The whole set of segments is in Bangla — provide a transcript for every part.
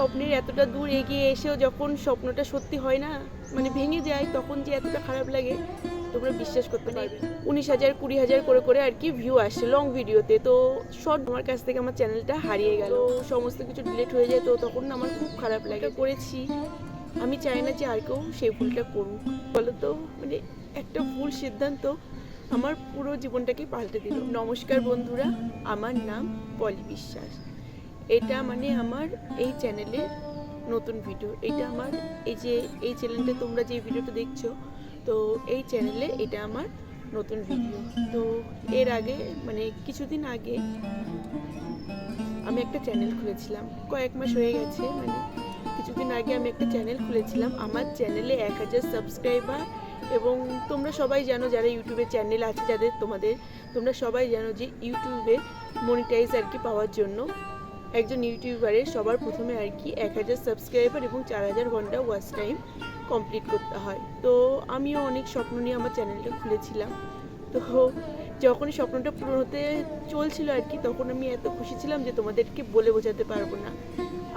স্বপ্নের এতটা দূর এগিয়ে এসেও যখন স্বপ্নটা সত্যি হয় না মানে ভেঙে যায়, তখন যে এতটা খারাপ লাগে, তোমরা বিশ্বাস করতে পারবে উনিশ হাজার, কুড়ি হাজার করে করে আর কি ভিউ আসে লং ভিডিওতে তো। শর্ট আমার কাছ থেকে আমার চ্যানেলটা হারিয়ে গেল। সমস্ত কিছু ডিলিট হয়ে যায়, তো তখন না আমার খুব খারাপ লাগে। করেছি। আমি চাই না যে আর কেউ সেই ভুলটা করুক। বলো তো মানে একটা ভুল সিদ্ধান্ত আমার পুরো জীবনটাকে পাল্টে দিল। নমস্কার বন্ধুরা, আমার নাম পলি বিশ্বাস। এটা মানে আমার এই চ্যানেলের নতুন ভিডিও এটা আমার এই যে, এই চ্যানেলটা তোমরা যে ভিডিওটা দেখছ, তো এই চ্যানেলে এটা আমার নতুন ভিডিও তো এর আগে মানে কিছুদিন আগে আমি একটা চ্যানেল খুলেছিলাম। কয়েক মাস হয়ে গেছে মানে কিছুদিন আগে আমি একটা চ্যানেল খুলেছিলাম। আমার চ্যানেলে এক হাজার সাবস্ক্রাইবার এবং তোমরা সবাই জানো যারা ইউটিউবে চ্যানেল আছে, যাদের তোমাদের, তোমরা সবাই জানো যে ইউটিউবে মনিটাইজ আর কি পাওয়ার জন্য। একজন ইউটিউবারের সবার প্রথমে আর কি এক হাজার সাবস্ক্রাইবার এবং চার হাজার ঘণ্টা ওয়াচ টাইম কমপ্লিট করতে হয়। তো আমিও অনেক স্বপ্ন নিয়ে আমার চ্যানেলটা খুলেছিলাম। তো যখন স্বপ্নটা পূরণ হতে চলছিল আর কি, তখন আমি এত খুশি ছিলাম যে তোমাদেরকে বলে বোঝাতে পারব না।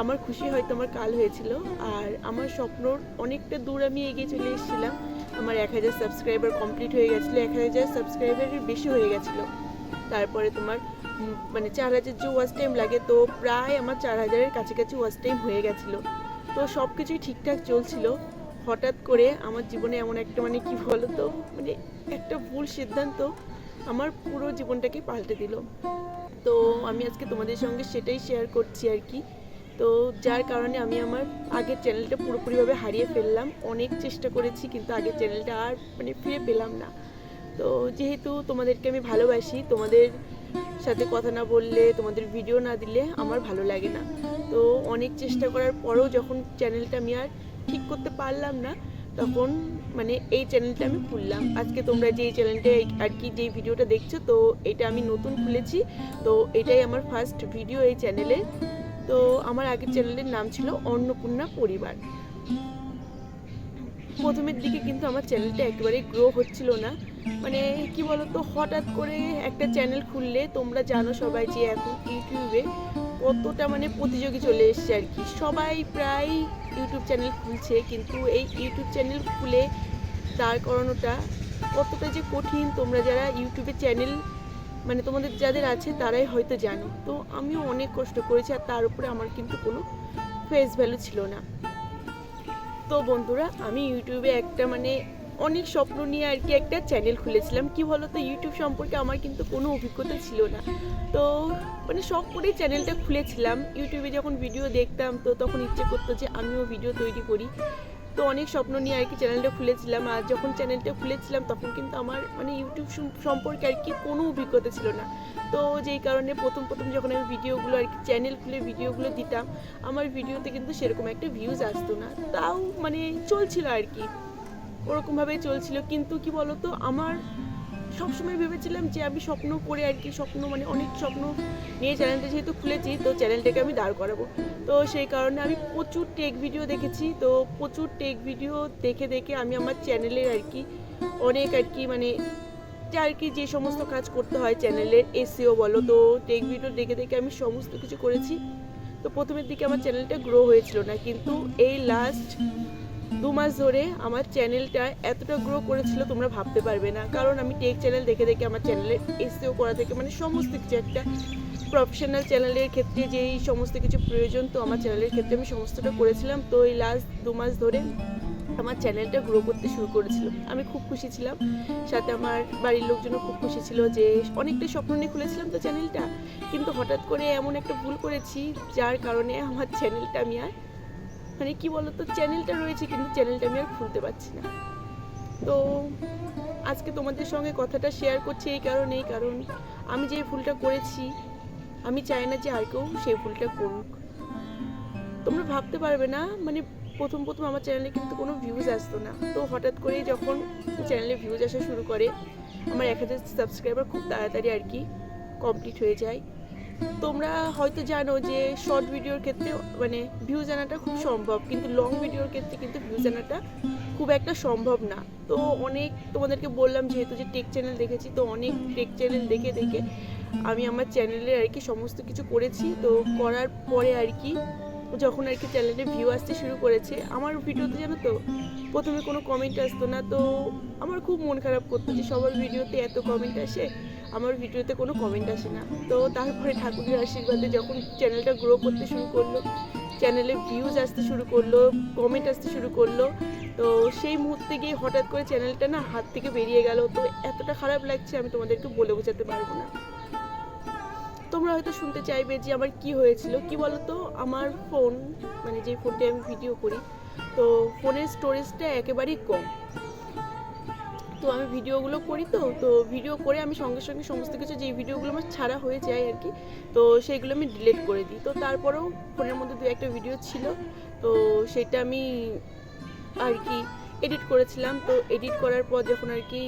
আমার খুশি হয়তো আমার কাল হয়েছিল আর আমার স্বপ্নর অনেকটা দূর আমি এগিয়ে চলে এসেছিলাম। আমার এক হাজার সাবস্ক্রাইবার কমপ্লিট হয়ে গেছিল, এক হাজার সাবস্ক্রাইবারের বেশি হয়ে গেছিল। তারপরে তোমার মানে চার হাজার যে ওয়াচ টাইম লাগে, তো প্রায় আমার চার হাজারের কাছাকাছি ওয়াচ টাইম হয়ে গেছিল। তো সব কিছুই ঠিকঠাক চলছিল। হঠাৎ করে আমার জীবনে এমন একটা মানে কি বলো তো মানে একটা ভুল সিদ্ধান্ত আমার পুরো জীবনটাকে পাল্টে দিল। তো আমি আজকে তোমাদের সঙ্গে সেটাই শেয়ার করছি আর কি। তো যার কারণে আমি আমার আগের চ্যানেলটা পুরোপুরিভাবে হারিয়ে ফেললাম। অনেক চেষ্টা করেছি, কিন্তু আগের চ্যানেলটা আর মানে ফিরে পেলাম না। তো যেহেতু তোমাদেরকে আমি ভালোবাসি, তোমাদের সাথে কথা না বললে, তোমাদের ভিডিও না দিলে আমার ভালো লাগে না। তো অনেক চেষ্টা করার পরেও যখন চ্যানেলটা আমি আর ঠিক করতে পারলাম না, তখন মানে এই চ্যানেলটা আমি খুললাম। আজকে তোমরা যে চ্যানেলটা আর কি যে ভিডিওটা দেখছ, তো এটা আমি নতুন খুলেছি। তো এটাই আমার ফার্স্ট ভিডিও এই চ্যানেলে তো আমার আগের চ্যানেলের নাম ছিল অন্নপূর্ণা পরিবার। প্রথমের দিকে কিন্তু আমার চ্যানেলটা একেবারেই গ্রো হচ্ছিল না। মানে কি বলতো, হঠাৎ করে একটা চ্যানেল খুললে তোমরা জানো সবাই যে এখন ইউটিউবে কতটা মানে প্রতিযোগী চলে এসছে আর কি। সবাই প্রায় ইউটিউব চ্যানেল খুলছে, কিন্তু এই ইউটিউব চ্যানেল খুলে দাঁড় করানোটা কতটা যে কঠিন তোমরা যারা ইউটিউবে চ্যানেল মানে তোমাদের যাদের আছে তারাই হয়তো জানো। তো আমিও অনেক কষ্ট করেছি আর তার উপরে আমার কিন্তু কোনো ফেস ভ্যালু ছিল না। তো বন্ধুরা, আমি ইউটিউবে একটা মানে অনেক স্বপ্ন নিয়ে আর কি একটা চ্যানেল খুলেছিলাম। কি বলো তো ইউটিউব সম্পর্কে আমার কিন্তু কোনো অভিজ্ঞতা ছিল না। তো মানে শখ করেই চ্যানেলটা খুলেছিলাম। ইউটিউবে যখন ভিডিও দেখতাম, তো তখন ইচ্ছে করতো যে আমিও ভিডিও তৈরি করি। তো অনেক স্বপ্ন নিয়ে আর কি চ্যানেলটা খুলেছিলাম। আর যখন চ্যানেলটা খুলেছিলাম, তখন কিন্তু আমার মানে ইউটিউব সম্পর্কে আর কি কোনো অভিজ্ঞতা ছিল না। তো যেই কারণে প্রথম প্রথম যখন আমি ভিডিওগুলো আর কি চ্যানেল খুলে ভিডিওগুলো দিতাম, আমার ভিডিওতে কিন্তু সেরকম একটা ভিউজ আসতো না। তাও মানে চলছিল আর কি। ওরকমভাবেই চলছিল। কিন্তু কি বলতো, আমার সবসময় ভেবেছিলাম যে আমি স্বপ্ন করে আর কি, স্বপ্ন মানে অনেক স্বপ্ন নিয়ে চ্যানেলটা যেহেতু খুলেছি, তো চ্যানেলটাকে আমি দাঁড় করাবো। তো সেই কারণে আমি প্রচুর টেক ভিডিও দেখেছি। তো প্রচুর টেক ভিডিও দেখে দেখে আমি আমার চ্যানেলের আর কি অনেক আর কি মানে আর কি যে সমস্ত কাজ করতে হয় চ্যানেলের এসিও বলো, তো টেক ভিডিও দেখে দেখে আমি সমস্ত কিছু করেছি। তো প্রথমের দিকে আমার চ্যানেলটা গ্রো হয়েছিল না। কিন্তু এই লাস্ট দু মাস ধরে আমার চ্যানেলটা এতটা গ্রো করেছিল, তোমরা ভাবতে পারবে না। কারণ আমি টেক চ্যানেল দেখে দেখে আমার চ্যানেলের এসিও করা থেকে মানে সমস্ত কিছু একটা প্রফেশনাল চ্যানেলের ক্ষেত্রে যেই সমস্ত কিছু প্রয়োজন, তো আমার চ্যানেলের ক্ষেত্রে আমি সমস্তটা করেছিলাম। তো এই লাস্ট দু মাস ধরে আমার চ্যানেলটা গ্রো করতে শুরু করেছিল। আমি খুব খুশি ছিলাম। সাথে আমার বাড়ির লোকজনও খুব খুশি ছিল যে অনেকটা স্বপ্ন নিয়ে খুলেছিলাম তো চ্যানেলটা কিন্তু হঠাৎ করে এমন একটা ভুল করেছি, যার কারণে আমার চ্যানেলটা আমি আর মানে কি বলতো চ্যানেলটা রয়েছে কিন্তু চ্যানেলটা আমি আর খুলতে পারছি না। তো আজকে তোমাদের সঙ্গে কথাটা শেয়ার করছি এই কারণেই, কারণ আমি যে ভুলটা করেছি, আমি চাই না যে আর কেউ সেই ভুলটা করুক। তোমরা ভাবতে পারবে না মানে প্রথম প্রথম আমার চ্যানেলে কিন্তু কোনো ভিউজ আসতো না। তো হঠাৎ করে যখন চ্যানেলে ভিউজ আসা শুরু করে, আমার এক হাজার সাবস্ক্রাইবার খুব তাড়াতাড়ি আর কি কমপ্লিট হয়ে যায়। তোমরা হয়তো জানো যে শর্ট ভিডিওর ক্ষেত্রে মানে ভিউজ আনাটা খুব সম্ভব, কিন্তু লং ভিডিওর ক্ষেত্রে কিন্তু ভিউজ আনাটা খুব একটা সম্ভব না। তো অনেক তোমাদেরকে বললাম, যেহেতু যে টেক চ্যানেল দেখেছি, তো অনেক টেক চ্যানেল দেখে দেখে আমি আমার চ্যানেলে আর কি সমস্ত কিছু করেছি। তো করার পরে আর কি যখন আর কি চ্যানেলে ভিউ আসতে শুরু করেছে, আমার ভিডিওতে জানো তো প্রথমে কোনো কমেন্ট আসতো না। তো আমার খুব মন খারাপ করতো যে সবার ভিডিওতে এত কমেন্ট আসে। আমার ভিডিওতে কোনো কমেন্ট আসে না। তো তারপরে ঠাকুরের আশীর্বাদে যখন চ্যানেলটা গ্রো করতে শুরু করল চ্যানেলে ভিউজ আসতে শুরু করল কমেন্ট আসতে শুরু করল, তো সেই মুহূর্তে গিয়ে হঠাৎ করে চ্যানেলটা না হাত থেকে বেরিয়ে গেল। তো এতটা খারাপ লাগছে, আমি তোমাদেরকে বলে বোঝাতে পারব না। তোমরা হয়তো শুনতে চাইবে যে আমার কি হয়েছিল। কি বলতো? আমার ফোন মানে যে ফোনটা আমি ভিডিও করি, তো ফোনের স্টোরেজটা একেবারেই কম। তো আমি ভিডিওগুলো করি তো তো ভিডিও করে আমি সঙ্গে সঙ্গে সমস্ত কিছু যে ভিডিওগুলো আমার ছাড়া হয়ে যায় আর কি, তো সেইগুলো আমি ডিলিট করে দিই। তো তারপরেও ফোনের মধ্যে দু একটা ভিডিও ছিল, তো সেটা আমি আর কি এডিট করেছিলাম। তো এডিট করার পর যখন আর কি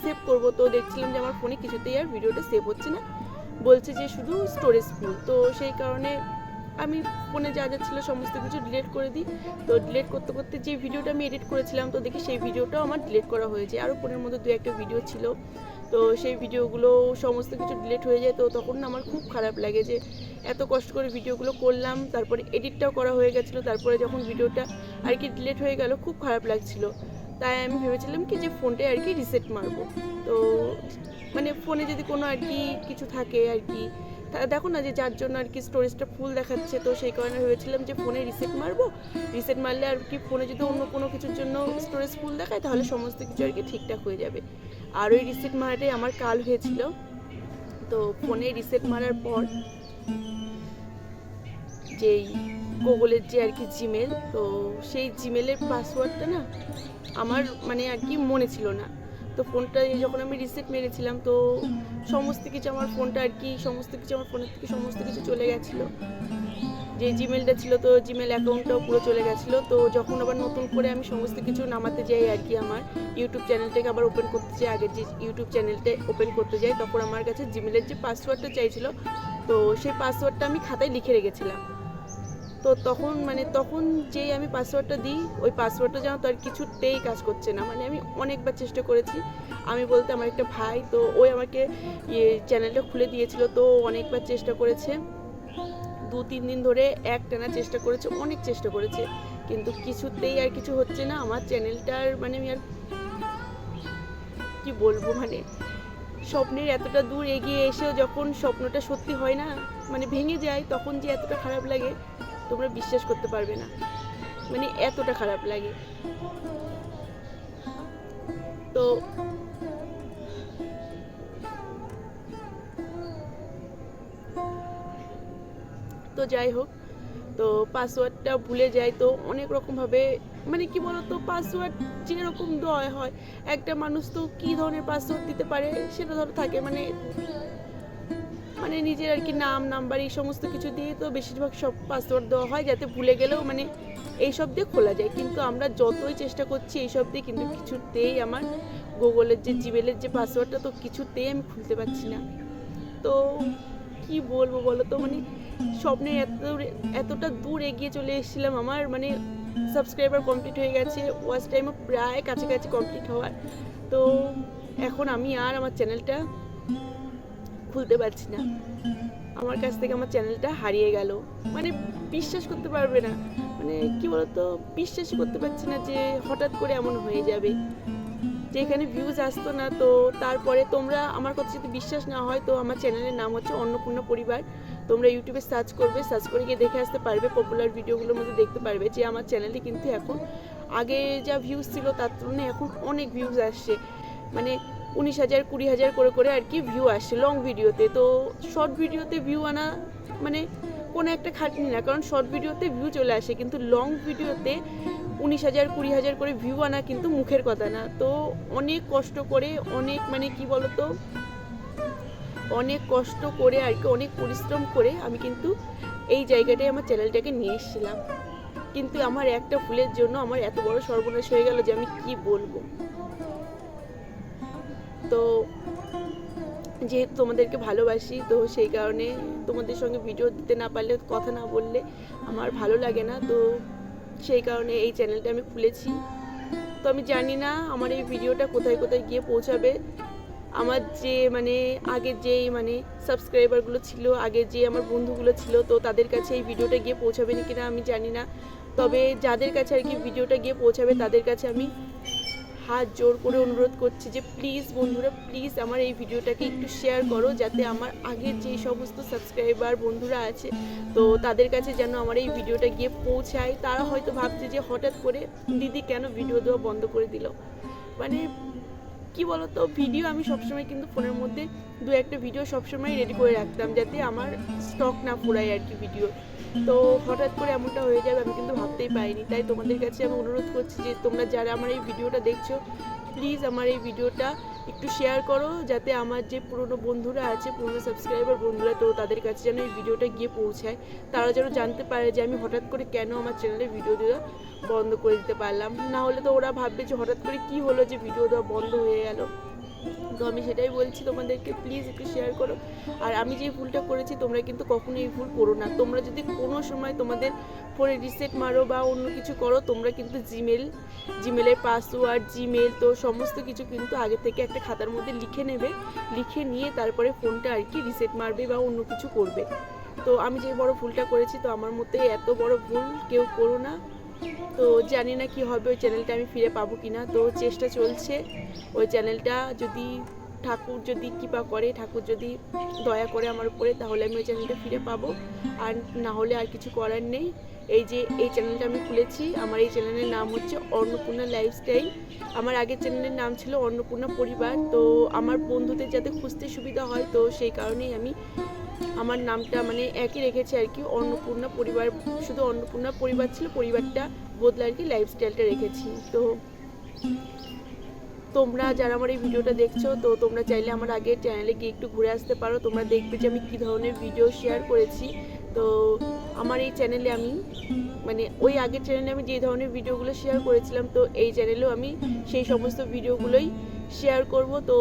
সেভ করব, তো দেখছিলাম যে আমার ফোনে কিছুতেই আর ভিডিওটা সেভ হচ্ছে না। বলছে যে শুধু স্টোরেজ ফুল তো সেই কারণে আমি ফোনে যা যা ছিল সমস্ত কিছু ডিলেট করে দিই। তো ডিলেট করতে করতে যে ভিডিওটা আমি এডিট করেছিলাম, তো দেখি সেই ভিডিওটাও আমার ডিলেট করা হয়েছে। আরও ফোনের মধ্যে দু একটা ভিডিও ছিল। তো সেই ভিডিওগুলো সমস্ত কিছু ডিলেট হয়ে যায়। তো তখন আমার খুব খারাপ লাগে যে এত কষ্ট করে ভিডিওগুলো করলাম, তারপরে এডিটটাও করা হয়ে গেছিল, তারপরে যখন ভিডিওটা আর কি ডিলেট হয়ে গেল, খুব খারাপ লাগছিল। তাই আমি ভেবেছিলাম কি যে ফোনটায় আর কি রিসেট মারবো। তো মানে ফোনে যদি কোনো আর কি কিছু থাকে আর কি দেখো না যে যার জন্য আর কি স্টোরেজটা ফুল দেখাচ্ছে। তো সেই কারণে ভেবেছিলাম যে ফোনে রিসেট মারবো। রিসেট মারলে আর কি ফোনে যদি অন্য কোনো কিছুর জন্য স্টোরেজ ফুল দেখায়, তাহলে সমস্ত কিছু আর কি ঠিকঠাক হয়ে যাবে। আর ওই রিসেট মারাটাই আমার কাল হয়েছিল। তো ফোনে রিসেট মারার পর যেই গুগলের যে আর কি জিমেল তো সেই জিমেলের পাসওয়ার্ডটা না আমার মানে আর কি মনে ছিল না। তো ফোনটা যখন আমি রিসেট মেরেছিলাম, তো সমস্ত কিছু আমার ফোনটা আর কি, সমস্ত কিছু আমার ফোনের থেকে সমস্ত কিছু চলে গেছিল। যে জিমেলটা ছিল, তো জিমেল অ্যাকাউন্টটাও পুরো চলে গেছিল। তো যখন আবার নতুন করে আমি সমস্ত কিছু নামাতে যাই আর কি আমার ইউটিউব চ্যানেলটাকে আবার ওপেন করতে চাই আগের যে ইউটিউব চ্যানেলটা ওপেন করতে যাই, তখন আমার কাছে জিমেলের যে পাসওয়ার্ডটা চাইছিল, তো সেই পাসওয়ার্ডটা আমি খাতায় লিখে রেখেছিলাম। তো তখন মানে তখন যেই আমি পাসওয়ার্ডটা দিই, ওই পাসওয়ার্ডটা যেন তার কিছুতেই কাজ করছে না। মানে আমি অনেকবার চেষ্টা করেছি। আমি বলতে আমার একটা ভাই, তো ওই আমাকে ইয়ে চ্যানেলটা খুলে দিয়েছিল, তো অনেকবার চেষ্টা করেছে। দু, তিন দিন ধরে এক টানা চেষ্টা করেছে, অনেক চেষ্টা করেছে। কিন্তু কিছুতেই আর কিছু হচ্ছে না। আমার চ্যানেলটার মানে আমি আর কি বলব মানে স্বপ্নের এতটা দূর এগিয়ে এসেও যখন স্বপ্নটা সত্যি হয় না মানে ভেঙে যায়, তখন যে এতটা খারাপ লাগে তোমরা বিশ্বাস করতে পারবে না। মানে এতটা খারাপ লাগে। তো তো যাই হোক, তো পাসওয়ার্ডটা ভুলে যাই তো অনেক রকমভাবে মানে কি বলতো, পাসওয়ার্ড যেরকম দয় হয়, একটা মানুষ তো কী ধরনের পাসওয়ার্ড দিতে পারে সেটা ধরো থাকে মানে মানে নিজের আর কি নাম, নাম্বার এই সমস্ত কিছু দিয়ে তো বেশিরভাগ সব পাসওয়ার্ড দেওয়া হয় যাতে ভুলে গেলেও মানে এইসব দিয়ে খোলা যায়। কিন্তু আমরা যতই চেষ্টা করছি এইসব দিয়ে কিন্তু কিছুতেই আমার গুগলের যে, জিমেলের যে পাসওয়ার্ডটা তো কিছুতেই আমি খুলতে পারছি না। তো কি বলব বলো তো? মানে স্বপ্নের এত এতটা দূর এগিয়ে চলে এসেছিলাম আমার মানে সাবস্ক্রাইবার কমপ্লিট হয়ে গেছে ওয়াচ টাইমও প্রায় কাছাকাছি কমপ্লিট হওয়ার। তো এখন আমি আর আমার চ্যানেলটা খুলতে পারছি না। আমার কাছ থেকে আমার চ্যানেলটা হারিয়ে গেল। মানে বিশ্বাস করতে পারবে না। মানে কি বলতো? বিশ্বাসই করতে পারছি না যে হঠাৎ করে এমন হয়ে যাবে। যে এখানে ভিউজ আসতো না তো তারপরে তোমরা আমার কথা যদি বিশ্বাস না হয় তো আমার চ্যানেলের নাম হচ্ছে অন্নপূর্ণা পরিবার। তোমরা ইউটিউবে সার্চ করবে সার্চ করে গিয়ে দেখে আসতে পারবে পপুলার ভিডিওগুলোর মধ্যে দেখতে পারবে যে আমার চ্যানেলে কিন্তু এখন আগে যা ভিউজ ছিল তার তুলনায় এখন অনেক ভিউজ আসছে। মানে উনিশ হাজার, কুড়ি হাজার করে করে আর কি ভিউ আসছে লং ভিডিওতে তো শর্ট ভিডিওতে ভিউ আনা মানে কোনো একটা খাটনি না, কারণ শর্ট ভিডিওতে ভিউ চলে আসে, কিন্তু লং ভিডিওতে উনিশ হাজার, কুড়ি হাজার করে ভিউ আনা কিন্তু মুখের কথা না। তো অনেক কষ্ট করে, অনেক মানে কি বলতো, অনেক কষ্ট করে আর কি, অনেক পরিশ্রম করে আমি কিন্তু এই জায়গাটায় আমার চ্যানেলটাকে নিয়ে এসেছিলাম। কিন্তু আমার একটা ভুলের জন্য আমার এত বড় সর্বনাশ হয়ে গেল যে আমি কি বলব। তো যেহেতু তোমাদেরকে ভালোবাসি, তো সেই কারণে তোমাদের সঙ্গে ভিডিও দিতে না পারলে, কথা না বললে আমার ভালো লাগে না। তো সেই কারণে এই চ্যানেলটা আমি খুলেছি। তো আমি জানি না আমার এই ভিডিওটা কোথায় কোথায় গিয়ে পৌঁছাবে। আমার যে মানে আগের যেই মানে সাবস্ক্রাইবারগুলো ছিল, আগে যে আমার বন্ধুগুলো ছিল, তো তাদের কাছে এই ভিডিওটা গিয়ে পৌঁছাবে কি না আমি জানি না। তবে যাদের কাছে আর কি ভিডিওটা গিয়ে পৌঁছাবে, তাদের কাছে আমি হাত জোর করে অনুরোধ করছি যে প্লিজ বন্ধুরা প্লিজ আমার এই ভিডিওটাকে একটু শেয়ার করো যাতে আমার আগের যে সমস্ত সাবস্ক্রাইবার বন্ধুরা আছে, তো তাদের কাছে যেন আমার এই ভিডিওটা গিয়ে পৌঁছায়। তারা হয়তো ভাবছে যে হঠাৎ করে দিদি কেন ভিডিও দেওয়া বন্ধ করে দিল? মানে কি বলতো ভিডিও আমি সবসময় কিন্তু ফোনের মধ্যে দু একটা ভিডিও সবসময় রেডি করে রাখতাম যাতে আমার স্টক না ফুরায় আর কি ভিডিও তো হঠাৎ করে এমনটা হয়ে যাবে আমি কিন্তু ভাবতেই পারিনি। তাই তোমাদের কাছে আমি অনুরোধ করছি যে তোমরা যারা আমার এই ভিডিওটা দেখছ প্লিজ আমার এই ভিডিওটা একটু শেয়ার করো যাতে আমার যে পুরনো বন্ধুরা আছে, পুরনো সাবস্ক্রাইবার বন্ধুরা, তো তাদের কাছে যেন এই ভিডিওটা গিয়ে পৌঁছায়। তারা যেন জানতে পারে যে আমি হঠাৎ করে কেন আমার চ্যানেলে ভিডিও দেওয়া বন্ধ করে দিতে পারলাম। না হলে তো ওরা ভাববে যে হঠাৎ করে কি হলো যে ভিডিও দেওয়া বন্ধ হয়ে গেল। তো আমি সেটাই বলছি তোমাদেরকে প্লিজ একটু শেয়ার করো। আর আমি যে ভুলটা করেছি, তোমরা কিন্তু কখনো এই ভুল করো না। তোমরা যদি কোনো সময় তোমাদের ফোনে রিসেট মারো বা অন্য কিছু করো, তোমরা কিন্তু জিমেল জিমেলের পাসওয়ার্ড জিমেল তো সমস্ত কিছু কিন্তু আগে থেকে একটা খাতার মধ্যে লিখে নেবে। লিখে নিয়ে তারপরে ফোনটা আর কি রিসেট মারবে বা অন্য কিছু করবে। তো আমি যে বড় ভুলটা করেছি, তো আমার মধ্যে এত বড় ভুল কেউ করো না। তো জানি না কি হবে, ওই চ্যানেলটা আমি ফিরে পাবো কিনা। তো চেষ্টা চলছে, ওই চ্যানেলটা যদি ঠাকুর যদি কৃপা করে, ঠাকুর যদি দয়া করে আমার উপরে, তাহলে আমি ওই চ্যানেলটা ফিরে পাবো। আর না হলে আর কিছু করার নেই। এই যে, এই চ্যানেলটা আমি খুলেছি, আমার এই চ্যানেলের নাম হচ্ছে অন্নপূর্ণা লাইফস্টাইল আমার আগের চ্যানেলের নাম ছিল অন্নপূর্ণা পরিবার। তো আমার বন্ধুদের যাতে খুঁজতে সুবিধা হয়, তো সেই কারণেই আমি আমার নামটা মানে একই রেখেছি আর কি, অন্নপূর্ণা পরিবার, শুধু অন্নপূর্ণা পরিবার ছিল, পরিবারটা বদলে আর কি লাইফস্টাইলটা রেখেছি। তো তোমরা যারা আমার এই ভিডিওটা দেখছ, তো তোমরা চাইলে আমার আগের চ্যানেলে গিয়ে একটু ঘুরে আসতে পারো। তোমরা দেখবে যে আমি কী ধরনের ভিডিও শেয়ার করেছি। তো আমার এই চ্যানেলে আমি মানে ওই আগের চ্যানেলে আমি যে ধরনের ভিডিওগুলো শেয়ার করেছিলাম, তো এই চ্যানেলেও আমি সেই সমস্ত ভিডিওগুলোই শেয়ার করব। তো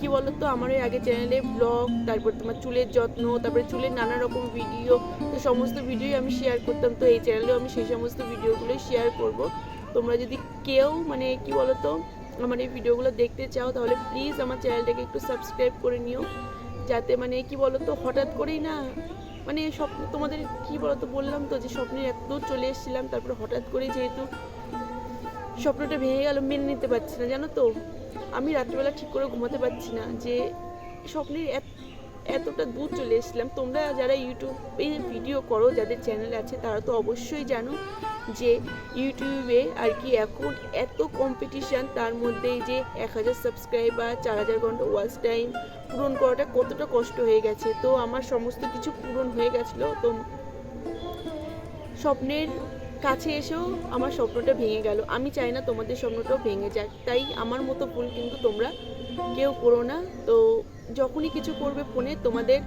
কি বলতো আমার ওই আগের চ্যানেলে ব্লগ তারপর তোমার চুলের যত্ন, তারপরে চুলের নানা রকম ভিডিও তো সমস্ত ভিডিওই আমি শেয়ার করতাম। তো এই চ্যানেলেও আমি সেই সমস্ত ভিডিওগুলোই শেয়ার করব। তোমরা যদি কেউ মানে কি বলতো, আমার এই ভিডিওগুলো দেখতে চাও, তাহলে প্লিজ আমার চ্যানেলটাকে একটু সাবস্ক্রাইব করে নিও। যাতে মানে কি বলতো, হঠাৎ করেই না মানে স্বপ্ন তোমাদের কি বলতো বললাম তো, যে স্বপ্নের এত চলে এসেছিলাম, তারপরে হঠাৎ করেই যেহেতু স্বপ্নটা ভেঙে গেল, মেনে নিতে পারছি না, জানো তো? আমি রাত্রিবেলা ঠিক করে ঘুমাতে পারছি না যে স্বপ্নের এতটা দূর চলে এসেছিলাম। তোমরা যারা ইউটিউবে ভিডিও করো, যাদের চ্যানেল আছে, তারা তো অবশ্যই জানো যে ইউটিউবে আর কি এখন এত কম্পিটিশান তার মধ্যে যে এক হাজার সাবস্ক্রাইবার চার হাজার ঘণ্টা ওয়াচ টাইম পূরণ করাটা কতটা কষ্ট হয়ে গেছে। তো আমার সমস্ত কিছু পূরণ হয়ে গেছিল। তো স্বপ্নের কাছে এসেও আমার স্বপ্নটা ভেঙে গেল। আমি চাই না তোমাদের স্বপ্নটাও ভেঙে যাক। তাই আমার মতো ভুল কিন্তু তোমরা কেউ করো না। তো যখনই কিছু করবে ফোনে তোমাদের,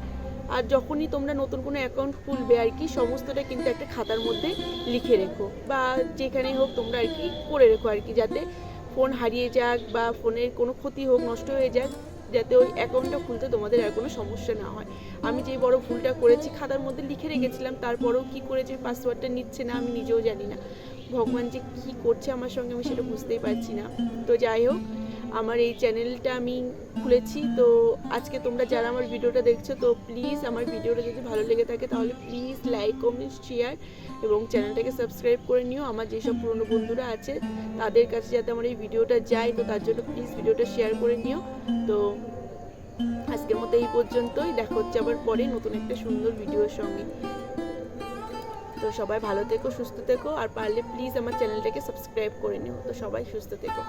আর যখনই তোমরা নতুন কোনো অ্যাকাউন্ট খুলবে আর কি, সমস্তটা কিন্তু একটা খাতার মধ্যে লিখে রেখো। বা যেখানেই হোক তোমরা আর কি করে রেখো আর কি, যাতে ফোন হারিয়ে যাক বা ফোনের কোনো ক্ষতি হোক, নষ্ট হয়ে যাক। যাতে ওই অ্যাকাউন্টটা খুলতে তোমাদের আর কোনো সমস্যা না হয়। আমি যে বড় ভুলটা করেছি, খাতার মধ্যে লিখে রেখেছিলাম, তারপরেও কি করেছে পাসওয়ার্ডটা নিচ্ছে না, আমি নিজেও জানি না। ভগবান যে কি করছে আমার সঙ্গে আমি সেটা বুঝতেই পারছি না। তো যাই হোক আমার এই চ্যানেলটা আমি খুলেছি। তো আজকে তোমরা যারা আমার ভিডিওটা দেখছ, তো প্লিজ আমার ভিডিওটা যদি ভালো লেগে থাকে, তাহলে প্লিজ লাইক কমেন্ট শেয়ার এবং চ্যানেলটাকে সাবস্ক্রাইব করে নিও। আমার যেসব পুরনো বন্ধুরা আছে, তাদের কাছে যাতে আমার এই ভিডিওটা যায়, তো তার জন্য প্লিজ ভিডিওটা শেয়ার করে নিও। তো আজকের মতো এই পর্যন্তই। দেখা হচ্ছে আবার পরে নতুন একটা সুন্দর ভিডিওর সঙ্গে। তো সবাই ভালো থেকো, সুস্থ থেকো, আর পারলে প্লিজ আমার চ্যানেলটাকে সাবস্ক্রাইব করে নিও। তো সবাই সুস্থ থেকো।